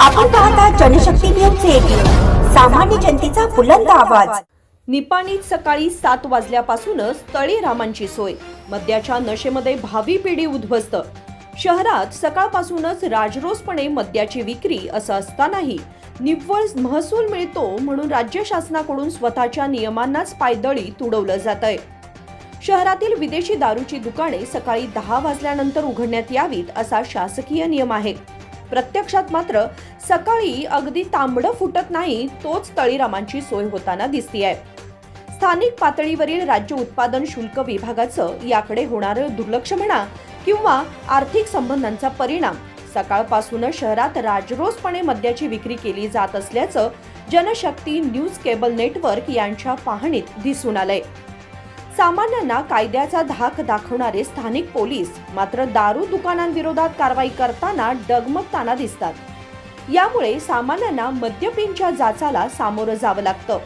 आपण पाहता Janshakti news eighteen सामान्य जनतेचा बुलंद आवाज. निपाणीत सकाळी सात वाजल्यापासूनच तळीरामांची सोय. मद्याच्या नशेमध्ये भावी पिढी उद्ध्वस्त. शहरात सकाळपासूनच राजरोसपणे मद्याची विक्री असं असतानाही निव्वळ महसूल मिळतो म्हणून राज्य शासनाकडून स्वतःच्या नियमांनाच पायदळी तुडवलं जात आहे शहरातील विदेशी दारूची दुकाने सकाळी दहा वाजल्यानंतर उघडण्यात यावीत असा शासकीय नियम आहे. प्रत्यक्षात मात्र सकाळी अगदी तांबडं फुटत नाही तोच तळीरामांची सोय होताना दिसतीये. स्थानिक पातळीवरील राज्य उत्पादन शुल्क विभागाचं याकडे होणारं दुर्लक्ष म्हणा किंवा आर्थिक संबंधांचा परिणाम सकाळपासूनच शहरात राजरोसपणे मद्याची विक्री केली जात असल्याचं जनशक्ती न्यूज केबल नेटवर्क यांच्या पाहणीत दिसून आलंय. सामान्यांना कायद्याचा धाक दाखवणारे स्थानिक पोलीस मात्र दारू दुकानांविरोधात कारवाई करताना डगमगताना दिसतात. यामुळे सामान्यांना मद्यपींच्या जाचाला सामोरं जावं लागतं.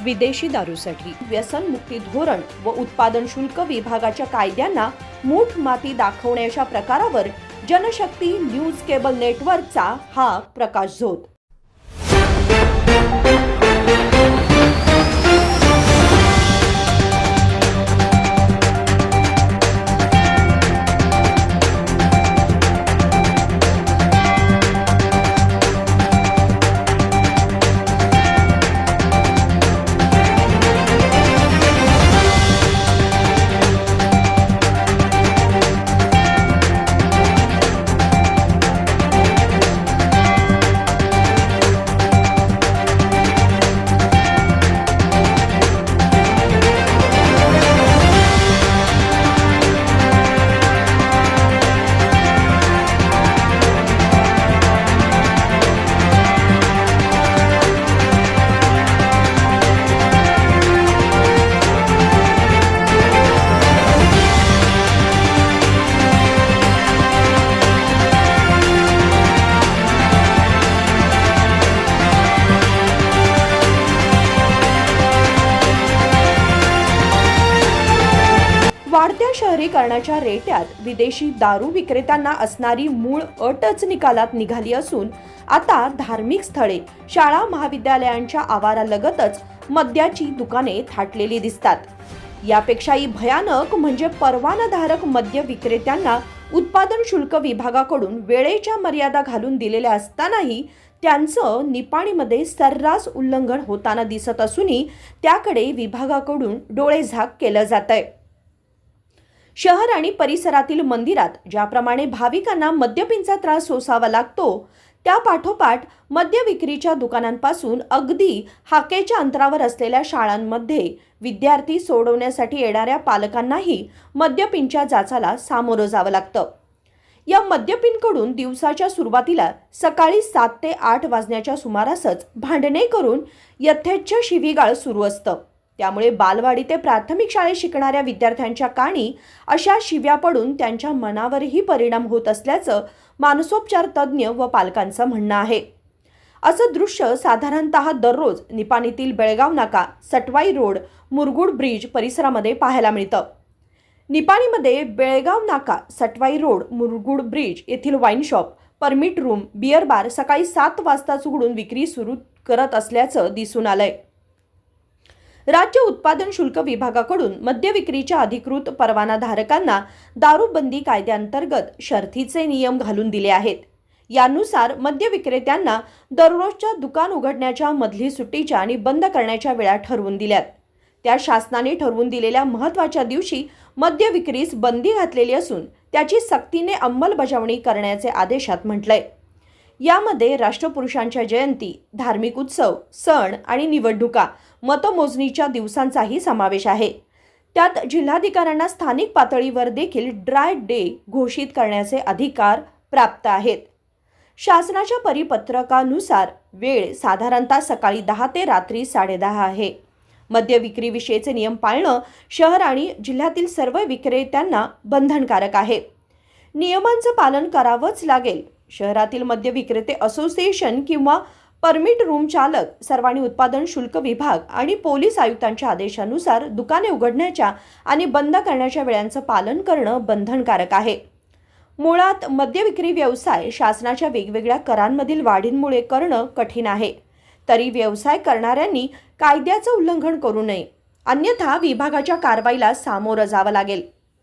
विदेशी दारूसाठी व्यसनमुक्ती धोरण व उत्पादन शुल्क विभागाच्या कायद्यांना मूठ माती दाखवण्याच्या प्रकारावर जनशक्ती न्यूज केबल नेटवर्कचा हा प्रकाश झोत. शहरीकरणाच्या रेट्यात विदेशी दारू विक्रेत्यांना असणारी मूळ अटच निकालात निघाली असून आता धार्मिक स्थळे शाळा महाविद्यालयांच्या आवारालगतच मद्याची दुकाने थाटलेली दिसतात. यापेक्षाही भयानक म्हणजे परवानाधारक मद्य विक्रेत्यांना उत्पादन शुल्क विभागाकडून वेळेच्या मर्यादा घालून दिलेल्या असतानाही त्यांचं निपाणीमध्ये सर्रास उल्लंघन होताना दिसत असूनही त्याकडे विभागाकडून डोळेझाक केलं जात आहे शहर आणि परिसरातील मंदिरात ज्याप्रमाणे भाविकांना मद्यपींचा त्रास सोसावा लागतो त्या पाठोपाठ मद्य विक्रीच्या दुकानांपासून अगदी हाकेच्या अंतरावर असलेल्या शाळांमध्ये विद्यार्थी सोडवण्यासाठी येणाऱ्या पालकांनाही मद्यपिंच्या जाचाला सामोरं जावं लागतं. या मद्यपींकडून दिवसाच्या सुरुवातीला सकाळी सात ते आठ वाजण्याच्या सुमारासच भांडणे करून यथेच्छ शिवीगाळ सुरू असतं. त्यामुळे बालवाडी ते प्राथमिक शाळेत शिकणाऱ्या विद्यार्थ्यांच्या काणी अशा शिव्या पडून त्यांच्या मनावरही परिणाम होत असल्याचं मानसोपचार तज्ज्ञ व पालकांचं म्हणणं आहे. असं दृश्य साधारणतः दररोज निपाणीतील बेळगाव नाका सटवाई रोड मुरगुड ब्रिज परिसरामध्ये पाहायला मिळतं. निपाणीमध्ये बेळगाव नाका सटवाई रोड मुरगुड ब्रिज येथील wine shop permit room beer bar सकाळी सात वाजताच उघडून विक्री सुरू करत असल्याचं दिसून आलंय. राज्य उत्पादन शुल्क विभागाकडून मद्य विक्रीच्या अधिकृत परवानाधारकांना दारूबंदी कायद्याअंतर्गत शर्थीचे नियम घालून दिले आहेत. यानुसार मद्य विक्रेत्यांना दररोजच्या दुकान उघडण्याच्या मधली सुट्टीच्या आणि बंद करण्याच्या वेळा ठरवून दिल्यात. त्या शासनाने ठरवून दिलेल्या महत्त्वाच्या दिवशी मद्य विक्रीस बंदी घातलेली असून त्याची सक्तीने अंमलबजावणी करण्याचे आदेशात म्हटलंय. यामध्ये राष्ट्रपुरुषांच्या जयंती धार्मिक उत्सव सण आणि निवडणुका मतमोजणीच्या दिवसांचाही समावेश आहे. त्यात जिल्हाधिकाऱ्यांना स्थानिक पातळीवर देखील ड्राय डे घोषित करण्याचे अधिकार प्राप्त आहेत. शासनाच्या परिपत्रकानुसार वेळ साधारणतः सकाळी दहा ते रात्री साडेदहा आहे. मद्य विक्रीविषयीचे नियम पाळणं शहर आणि जिल्ह्यातील सर्व विक्रेत्यांना बंधनकारक आहे. नियमांचं पालन करावंच लागेल. शहरातील मद्य विक्रेते असोसिएशन किंवा परमिट रूम चालक सर्वांनी उत्पादन शुल्क विभाग आणि पोलीस आयुक्तांच्या आदेशानुसार दुकाने उघडण्याच्या आणि बंद करण्याच्या वेळांचं पालन करणं बंधनकारक आहे. मुळात मद्य विक्री व्यवसाय शासनाच्या वेगवेगळ्या करांमधील वाढींमुळे करणं कठीण आहे. तरी व्यवसाय करणाऱ्यांनी कायद्याचं उल्लंघन करू नये. अन्यथा विभागाच्या कारवाईला सामोरं जावं लागेल.